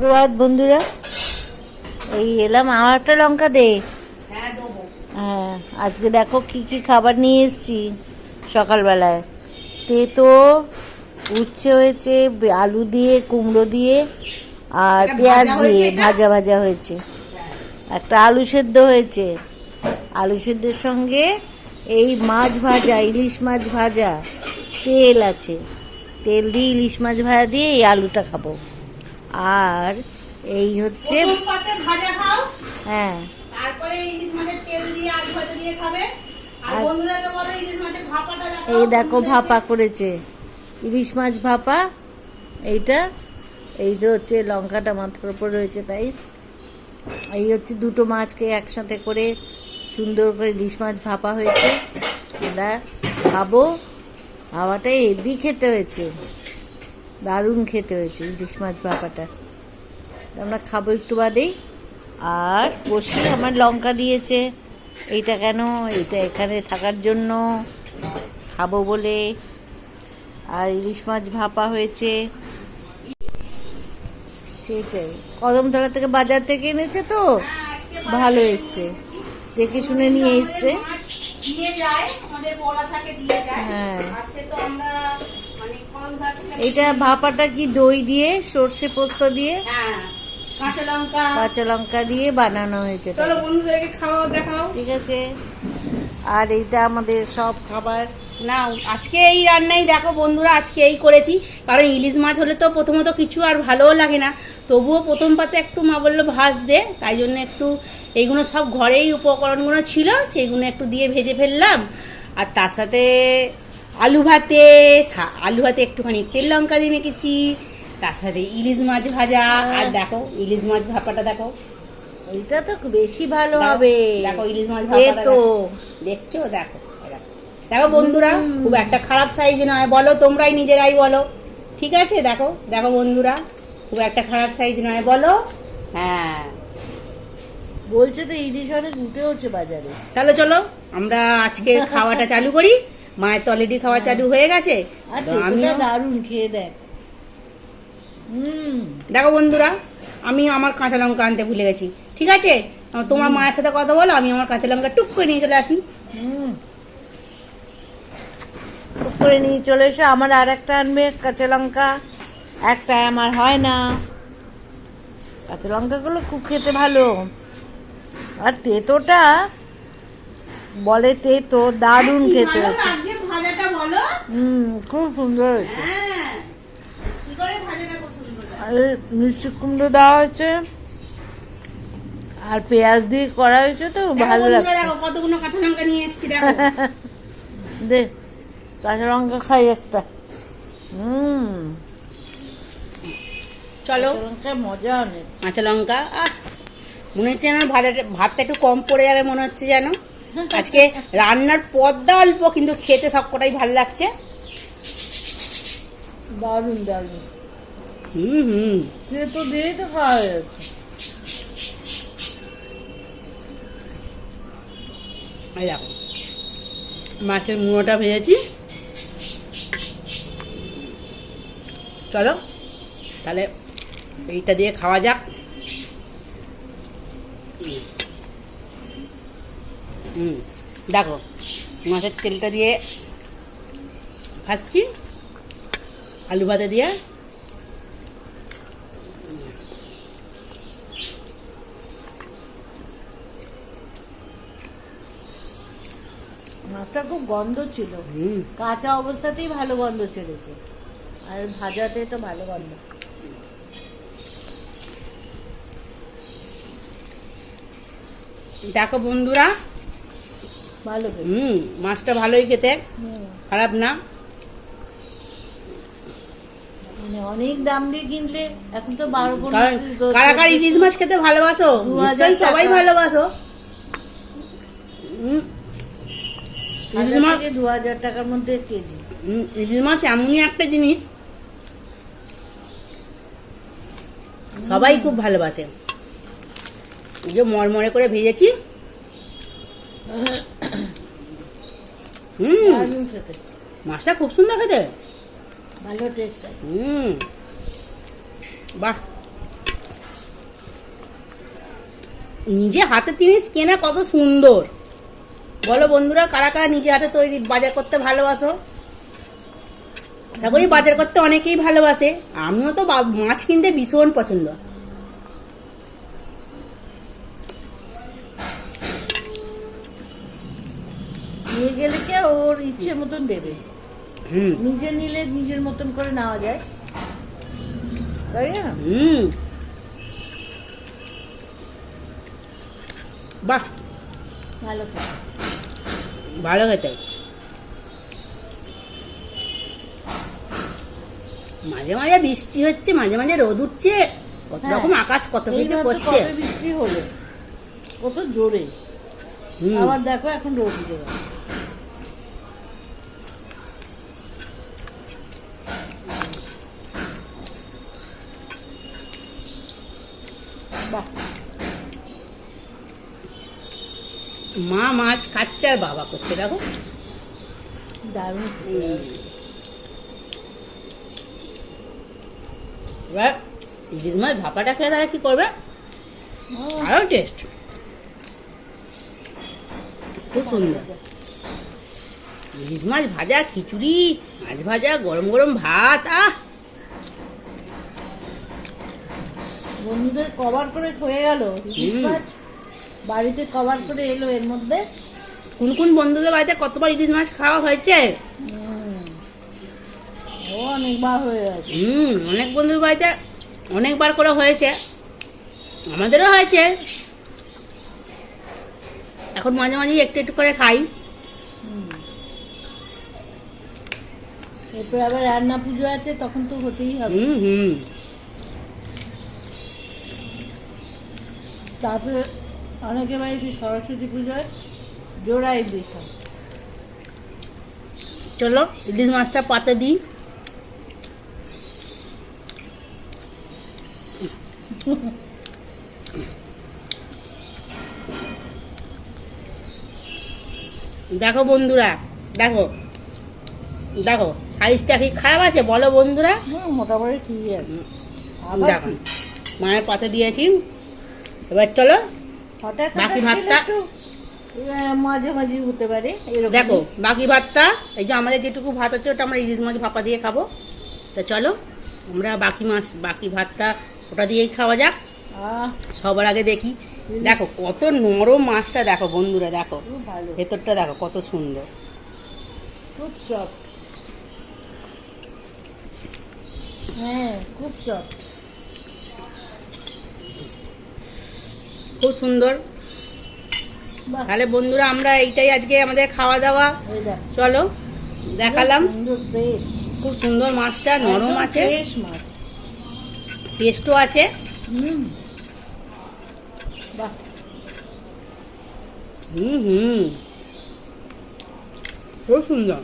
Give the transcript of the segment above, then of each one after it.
সুপ্রভাত বন্ধুরা। এই এলাম আমার একটা লঙ্কা দে। হ্যাঁ হ্যাঁ আজকে দেখো কি কি খাবার নিয়ে এসেছি সকালবেলায়। তেতো উচ্ছে হয়েছে আলু দিয়ে কুমড়ো দিয়ে আর পেঁয়াজ দিয়ে ভাজা ভাজা হয়েছে। একটা আলু সেদ্ধ হয়েছে। আলু সেদ্ধের সঙ্গে এই মাছ ভাজা ইলিশ মাছ ভাজা তেল আছে। তেল দিয়ে ইলিশ মাছ ভাজা দিয়ে এই আলুটা খাব। আর এই হচ্ছে ভাজা খাও। হ্যাঁ। তারপরে ইলিশ মাছের তেল দিয়ে আলু ভাজা দিয়ে খাবে। আর আর- বন্ধুদেরকে বলো ইলিশ মাছের ভাপাটা এই দেখো ভাপা করেছে। ইলিশ মাছ ভাপা এইটা এই এইটা হচ্ছে লঙ্কাটা মাথার উপর রয়েছে তাই। এই হচ্ছে দুটো মাছকে একসাথে করে সুন্দর করে ইলিশ মাছ ভাপা হয়েছে। এটা খাব। হাওয়াটা হেভি খেতে হয়েছে। দারুণ খেতে হয়েছে ইলিশ মাছ ভাপাটা। আমরা খাব একটু বাদেই। আর বসে আমার লঙ্কা দিয়েছে এইটা কেন এইটা এখানে থাকার জন্য খাব বলে। আর ইলিশ মাছ ভাপা হয়েছে। সেটাই। কদমতলা থেকে বাজার থেকে এনেছে তো? ভালো এসছে। দেখে শুনে নিয়ে এসছে। হ্যাঁ। এইটা ভাপাটা কি দই দিয়ে সর্ষে পোস্ত দিয়ে? হ্যাঁ কাঁচা লঙ্কা। কাঁচা লঙ্কা দিয়ে বানানো হয়েছে এটা। চলো বন্ধুদেরকে খাওয়া দেখাও। ঠিক আছে। আর এইটা আমাদের সব খাবার। না আজকে এই রান্নাই দেখো বন্ধুরা আজকে এই করেছি। কারণ ইলিশ মাছ হলে তো প্রথমত কিছু আর ভালোও লাগে না। তবুও প্রথম পাতে একটু মা বলল ভাজ দে তাই জন্য একটু এইগুলো সব ঘরেই উপকরণগুলো ছিল সেইগুলো একটু দিয়ে ভেজে ফেললাম। আর তার সাথে আলু ভাতে আলু ভাতে একটুখানি তেল লঙ্কা দিয়ে মেখেছি তার সাথে ইলিশ মাছ ভাজা। আর দেখো ইলিশ মাছ ভাপাটা দেখো। এইটা তো বেশি ভালো হবে। দেখো ইলিশ মাছ ভাপাটা দেখছ? দেখো। দেখো বন্ধুরা খুব একটা খারাপ সাইজ নয়। বলো তোমরাই নিজেরাই বলো। ঠিক আছে? দেখো দেখো বন্ধুরা খুব একটা খারাপ সাইজ নয়। বলো? হ্যাঁ। বলছে তো ইলিশ অনেক উঠে হচ্ছে বাজারে। তাহলে চলো আমরা আজকে খাওয়াটা চালু করি। মায়ের তো অলরেডি খাওয়া চালু হয়ে গেছে? দারুণ খেয়ে দেখ। দেখো বন্ধুরা আমি আমার কাঁচা লঙ্কা আনতে ভুলে গেছি। ঠিক আছে? তোমার মায়ের সাথে কথা বলো আমি আমার কাঁচা লঙ্কা টুক করে নিয়ে চলে আসি। খুব করে নিয়ে চলে এসো আমার আর একটা আনবে কাঁচা লঙ্কা। একটা আমার হয় না। কাঁচা লঙ্কাগুলো খুব খেতে ভালো। আর তেতোটা বলে তেতো দারুণ খেতে হুম খুব সুন্দর হয়েছে। হ্যাঁ। আর মিষ্টি কুমড়ো দেওয়া হয়েছে আর পেঁয়াজ দিয়ে করা হয়েছে তো ভালো লাগছে। কতগুলো কাঁচা লঙ্কা নিয়ে এসেছি দে কাঁচা লঙ্কা খাই একটা। হুম। চলো। মজা অনেক। কাঁচা লঙ্কা আহ মনে হচ্ছে যেন ভাতটা একটু কম পড়ে যাবে মনে হচ্ছে যেন। আজকে রান্নার পদ্মা অল্প কিন্তু খেতে সবকটাই ভালো লাগছে। দারুণ দারুণ। হুম হুম। সে তো দিয়েই তো খাওয়া যাচ্ছে মাছের মুড়োটা ভেজেছি। চলো তাহলে এইটা দিয়ে খাওয়া যাক। হুম দেখো মাছের তেলটা দিয়ে খাচ্ছি আলু ভাতে দিয়ে। মাছটা খুব গন্ধ ছিল। হুম। কাঁচা অবস্থাতেই ভালো গন্ধ ছেড়েছে। আর ভাজাতে তো ভালো গন্ধ। দেখো বন্ধুরা ভালো হুম মাছটা ভালোই খেতে। খারাপ না। মানে অনেক দাম দিয়ে কিনলে এখন তো বারো কারা কারা ইলিশ মাছ খেতে ভালোবাসো? দু হাজার সবাই ভালোবাসো। ইলিশ মাছ দু হাজার টাকার মধ্যে কেজি। ইলিশ মাছ এমনই একটা জিনিস। সবাই খুব ভালোবাসে। যে মরমরে করে ভেজেছি। মাছটা খুব সুন্দর খেতে। ভালো টেস্ট হুম। বাহ। নিজে হাতে জিনিস কেনা কত সুন্দর। বলো বন্ধুরা কারা কারা নিজে হাতে তৈরি বাজার করতে ভালোবাসো? আশা করি বাজার করতে অনেকেই ভালোবাসে। আমিও তো মাছ কিনতে ভীষণ পছন্দ। ইচ্ছে মতন দেবে। নিজে নিলে নিজের মতন করে নেওয়া যায়। তাই না? বাহ। ভালো ভালো খেতে। মাঝে মাঝে বৃষ্টি হচ্ছে মাঝে মাঝে রোদ উঠছে কত হ্যাঁ। রকম আকাশ কত কিছু করছে। বৃষ্টি হলো? কত জোরে। হুম। আবার দেখো এখন রোদ উঠে মা মাছ খাচ্ছে আর বাবা করছে দেখো। দারুণ। এবার ইলিশ মাছ ভাপাটা খেলে তারা কি করবে? আরও টেস্ট খুব সুন্দর। ইলিশ মাছ ভাজা খিচুড়ি মাছ ভাজা গরম গরম ভাত আহ! বন্ধুদের কভার করে হয়ে গেল। ইলিশ মাছ বাড়িতে কভার করে এলো এর মধ্যে কোন কোন বন্ধুদের বাড়িতে কতবার ইলিশ মাছ খাওয়া হয়েছে। ও অনেকবার হয়ে গেছে। হুম অনেক বন্ধুর বাড়িতে অনেকবার করে হয়েছে। আমাদেরও হয়েছে। এখন মাঝে মাঝে একটু একটু করে খাই। এরপর আবার রান্না পুজো আছে তখন তো হতেই হবে। হুম হুম। তারপরে অনেকে বাড়িতে সরস্বতী পুজোয় জোড়া ইলিশ হয় চলো ইলিশ মাছটা পাতে দিই। দেখো বন্ধুরা দেখো দেখো সাইজটা কি খারাপ আছে বলো বন্ধুরা? মোটামুটি ঠিকই আছে। দেখো মায়ের পাতে দিয়েছি। এবার চলো হঠাৎ বাকি ভাতটা? খেলে একটু, আহ, মাঝে মাঝে হতে পারে দেখো বাকি ভাতটা এই যে আমাদের যেটুকু ভাত আছে ওটা আমরা ইলিশ মাছ ভাপা দিয়ে খাব। তা চলো আমরা বাকি মাছ বাকি ভাতটা ওটা দিয়েই খাওয়া যাক। সবার আগে দেখি। দেখো কত নরম মাছটা দেখো বন্ধুরা দেখো। ভেতরটা দেখো কত সুন্দর। খুব সফট হ্যাঁ খুব সফট খুব সুন্দর। তাহলে বন্ধুরা আমরা এইটাই আজকে আমাদের খাওয়া দাওয়া চলো দেখালাম। খুব সুন্দর মাছটা নরম আছে। টেস্টও আছে। হুম। হুম খুব সুন্দর।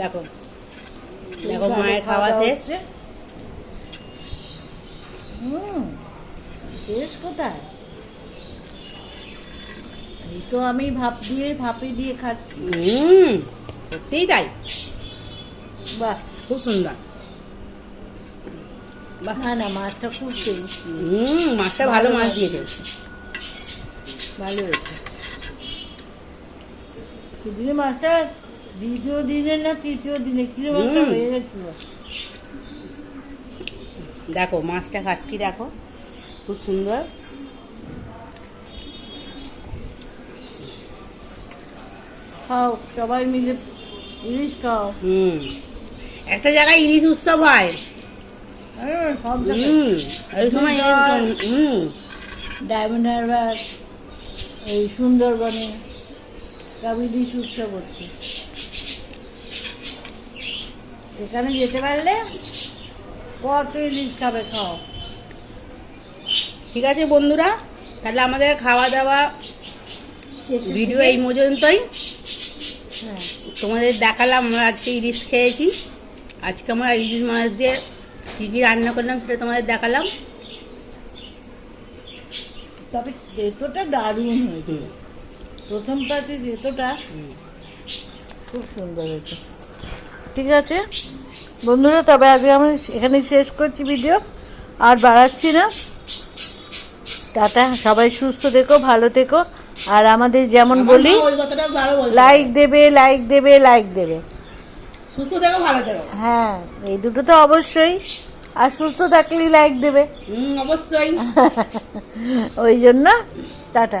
দেখো। দেখো মায়ের খাওয়া শেষ। হুম শেষ কোথায়? এই তো আমি ভাপ দিয়ে ভাপে দিয়ে খাচ্ছি। হুম সত্যিই তাই। বাহ। খুব সুন্দর। বাহ। না না মাছটা খুব টেস্টি হুম মাছটা ভালো মাছ দিয়েছে। ভালো হয়েছে। সেদিনে মাছটা দ্বিতীয় দিনে না তৃতীয় দিনে কিলো মাছটা হয়ে গেছিল। দেখো মাছটা খাচ্ছি দেখো। খুব সুন্দর। খাও সবাই মিলে ইলিশ খাও। হুম। একটা জায়গায় ইলিশ উৎসব হয়। হ্যাঁ, সব জায়গায়। হুম এই সময় হুম। ডায়মন্ড হারবার এই সুন্দরবনে সব ইলিশ উৎসব হচ্ছে। এখানে যেতে পারলে কত ইলিশ খাবে খাও। ঠিক আছে বন্ধুরা? তাহলে আমাদের খাওয়া দাওয়া ভিডিও এই পর্যন্তই। হ্যাঁ তোমাদের দেখালাম আমরা আজকে ইলিশ খেয়েছি। আজকে আমরা ইলিশ মাছ দিয়ে কী কী রান্না করলাম সেটা তোমাদের দেখালাম। তবে তেতোটা দারুণ হয়েছে। প্রথম পাতে তেতোটা খুব সুন্দর হয়েছে। ঠিক আছে? বন্ধুরা তবে আগে আমি এখানে শেষ করছি ভিডিও আর বাড়াচ্ছি না। টাটা সবাই সুস্থ থেকো ভালো থেকো। আর আমাদের যেমন বলি লাইক দেবে লাইক দেবে লাইক দেবে। সুস্থ থেকো ভালো থেকো। হ্যাঁ এই দুটো তো অবশ্যই। আর সুস্থ থাকলেই লাইক দেবে। অবশ্যই। ওই জন্য টাটা।